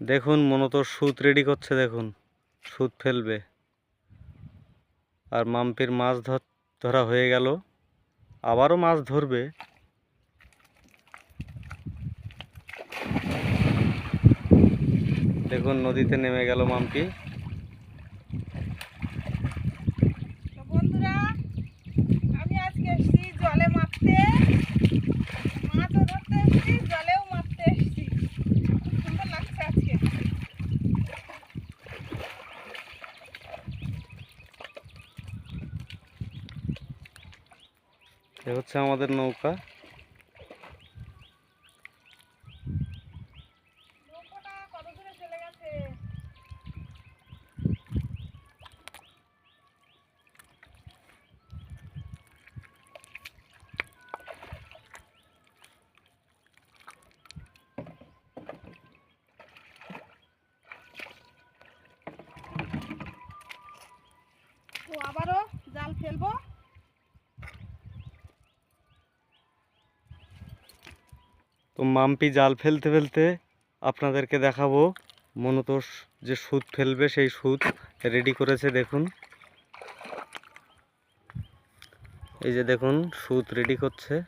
দেখুন মনত সুত রেডি করছে, দেখুন। সুত ফেলবে। আর মাম্পির মাছ ধর- ধরা হয়ে গেল। আবারও মাছ ধরবে। দেখুন, নদীতে নেমে গেল মাম্পি তো বন্ধুরা আমি আজকে এসেছি জলে মারতে মাছও ধরতে এসেছি জলেও মারতে এসেছি খুব সুন্দর লাগছে আজকে এ হচ্ছে আমাদের নৌকা নৌকোটা কত দূরে চলে গেছে তো আবারও জাল ফেলব তো মাম্পি জাল ফেলতে ফেলতে আপনাদেরকে দেখাবো। মূলত স- যে সুদ ফেলবে সেই সুদ রেডি করেছে দেখুন। এই যে দেখুন সুত রেডি করছে।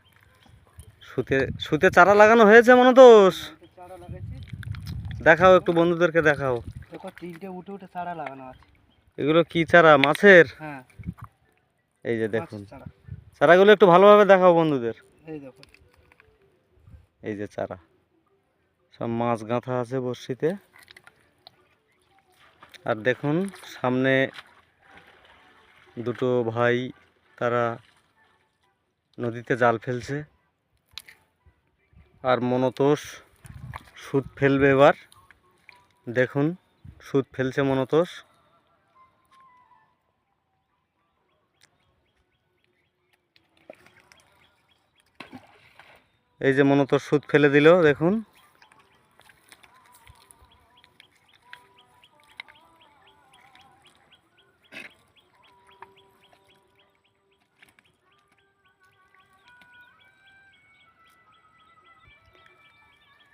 সুতে সুতে চারা লাগানো হয়েছে মনতোষ? দেখাও একটু বন্ধুদেরকে দেখাও। তিনটে উঠে উঠে চারা লাগানো আছে। এগুলো কি চারা মাছের? হ্যাঁ। এই যে দেখুন। চারাগুলো একটু ভালোভাবে দেখাও বন্ধুদের। এই দেখো এই যে চারা। সব মাছ গাঁথা আছে বড়শিতে। আর দেখুন, সামনে দুটো ভাই তারা নদীতে জাল ফেলছে। আর মনতোষ সুদ ফেলবে এবার। দেখুন, সুদ ফেলছে মনতোষ। এই যে মনতোষ সুদ ফেলে দিল, দেখুন।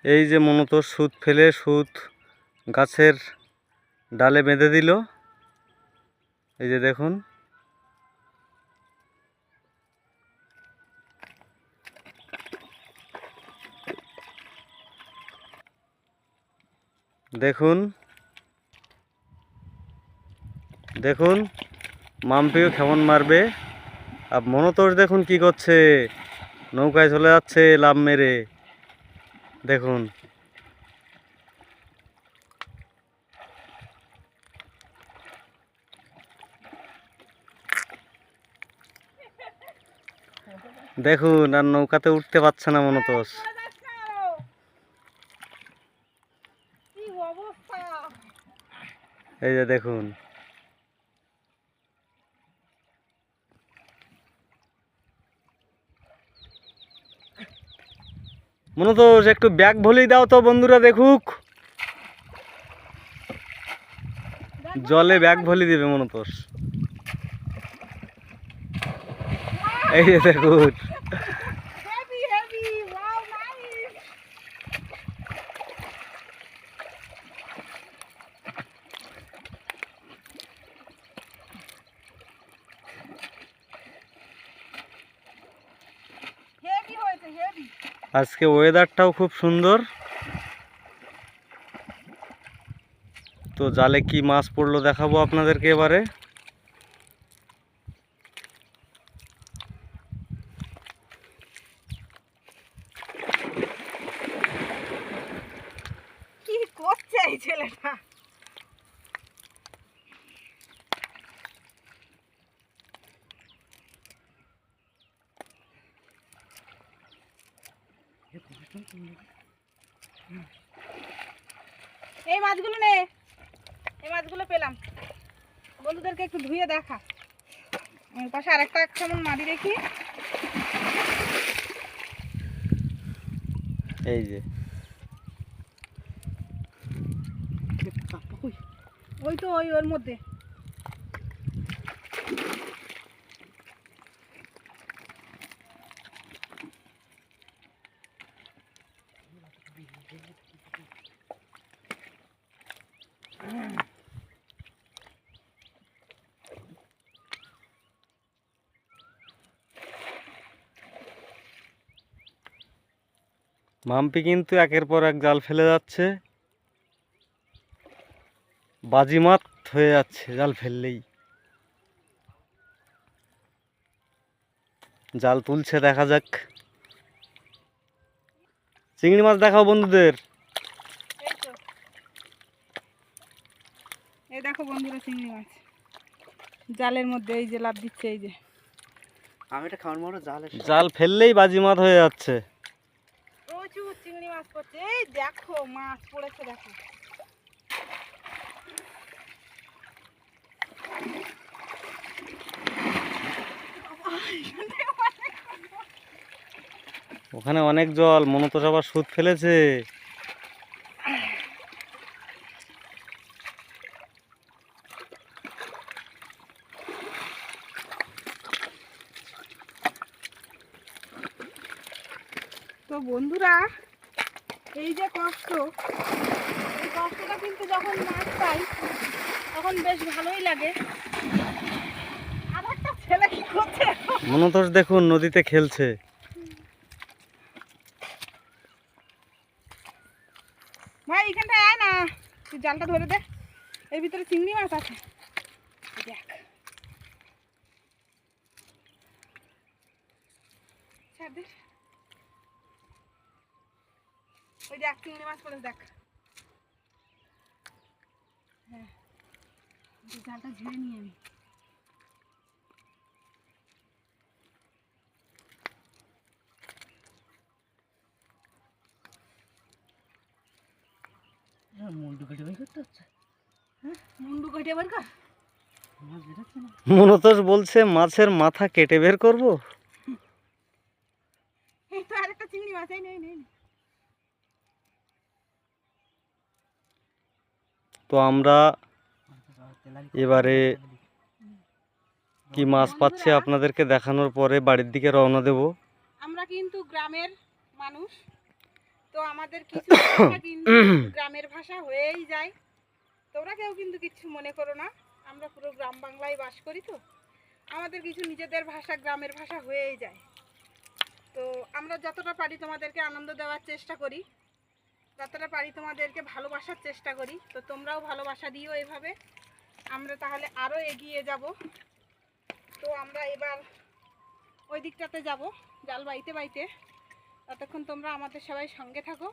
এই যে মূলত সুদ ফেলে, সুদ গাছের ডালে বেঁধে দিল। এই যে দেখুন। দেখুন। দেখুন, মাম্পিও কেমন মারবে। আর মনতোষ দেখুন কি করছে। নৌকায় চলে যাচ্ছে লাভ মেরে। দেখুন। দেখুন, আর নৌকাতে উঠতে পারছে না মনতোষ চলে যাচ্ছে আরও। কি অবস্থা। এই যে দেখুন। মনে তো একটু ব্যাগ ভলি দাও তো বন্ধুরা দেখুক। জলে ব্যাগ ভলি দিবে মনতোষ। এই যে দেখুন। আজকে ওয়েদারটাও খুব সুন্দর। তো জালে কি মাছ পড়ল দেখাবো আপনাদেরকে এবারে। কি করছে এই ছেলেটা? এই মাছগুলো নে। এই মাছগুলো পেলাম। বন্ধুদেরকে একটু ধুয়ে দেখা। পাশে আরেকটা কেমন মারি দেখি। এই যে। ওই তো ওই ওর মধ্যে। মাম্পি কিন্তু একের পর এক জাল ফেলে যাচ্ছে। বাজিমাত হয়ে যাচ্ছে জাল ফেললেই। জাল তুলছে দেখা যাক। চিংড়ি মাছ দেখাও বন্ধুদের। এই দেখো বন্ধুরা চিংড়ি মাছ। জালের মধ্যে এই যে লাভ দিচ্ছে এই যে। আমি এটা খাওয়ার মতো জাল জাল ফেললেই বাজিমাত হয়ে যাচ্ছে। প্রচুর চিংড়ি মাছ পড়ছে। এই দেখো, মাছ পড়েছে, দেখো। ওখানে অনেক জল মনত সবার সুদ ফেলেছে। তো বন্ধুরা এই যে কষ্ট এই কষ্টটা কিন্তু যখন মাছ পাই তখন বেশ ভালোই লাগে। আর একটা ছেলে কি করছে মনতোষ দেখুন নদীতে খেলছে। ভাই এখানটায় আয় না। তুই জালটা ধরে দে। এর ভিতরে চিংড়ি মাছ আছে। দেখ। ছাড় দে। ওই দেখ চিংড়ি মাছ পড়েছে দেখ। হ্যাঁ জালটা ঝেড়ে নিয়ে আমি মনতোষ বলছে মাছের মাথা কেটে বের করব? এই তো আরেকটা চিংড়ি মাছ এই নেই নেই তো আমরা এবারে কি মাছ পাচ্ছি আপনাদেরকে দেখানোর পরে বাড়ির দিকে রওনা দেব। আমরা কিন্তু গ্রামের মানুষ। তো আমাদের কিছু গ্রামের ভাষা হয়েই যায়। তোমরা কেউ কিন্তু কিছু মনে করো না। আমরা পুরো গ্রাম বাংলায় বাস করি তো। আমাদের কিছু নিজেদের ভাষা গ্রামের ভাষা হয়েই যায়। তো আমরা যতটা পারি তোমাদেরকে আনন্দ দেওয়ার চেষ্টা করি। যতটা পারি তোমাদেরকে ভালোবাসার চেষ্টা করি, তো তোমরাও ভালোবাসা দিও এভাবে। আমরা তাহলে আরও এগিয়ে যাব। তো আমরা এবার ওই দিকটাতে যাব, জাল বাইতে বাইতে। ততক্ষণ তোমরা আমাদের সবাই সঙ্গে থাকো।